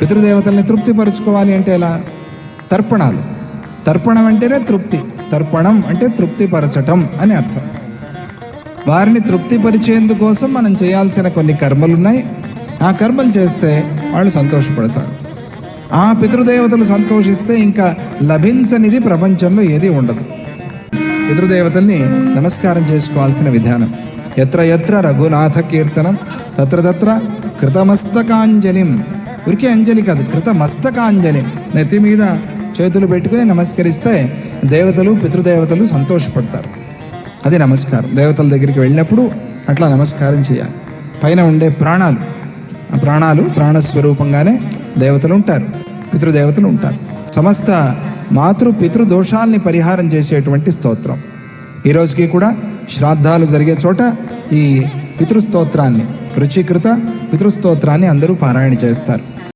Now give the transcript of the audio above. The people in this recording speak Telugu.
పితృదేవతల్ని తృప్తిపరుచుకోవాలి అంటే ఎలా? తర్పణాలు. తర్పణం అంటేనే తృప్తి. తర్పణం అంటే తృప్తిపరచటం అని అర్థం. వారిని తృప్తిపరిచేందుకోసం మనం చేయాల్సిన కొన్ని కర్మలు ఉన్నాయి ఆ కర్మలు చేస్తే వాళ్ళు సంతోషపడతారు. ఆ పితృదేవతలు సంతోషిస్తే ఇంకా లభించనిది ప్రపంచంలో ఏది ఉండదు. పితృదేవతల్ని నమస్కారం చేసుకోవాల్సిన విధానం. ఎత్ర ఎత్ర రఘునాథ కీర్తనం తత్ర తత్ర కృతమస్తకాంజలిం. ఉరికే అంజలి కాదు కృతమస్తకాంజలి. నెత్తి మీద చేతులు పెట్టుకుని నమస్కరిస్తే దేవతలు పితృదేవతలు సంతోషపడతారు. అది నమస్కారం. దేవతల దగ్గరికి వెళ్ళినప్పుడు అట్లా నమస్కారం చేయాలి. పైన ఉండే ప్రాణాలు ఆ ప్రాణాలు ప్రాణస్వరూపంగానే దేవతలు ఉంటారు పితృదేవతలు ఉంటారు. సమస్త మాతృ పితృ దోషాల్ని పరిహారం చేసేటువంటి స్తోత్రం. ఈ రోజుకి కూడా శ్రాద్ధాలు జరిగే చోట ఈ పితృస్తోత్రాన్ని రుచికృత పితృస్తోత్రాన్ని అందరూ పారాయణ చేస్తారు.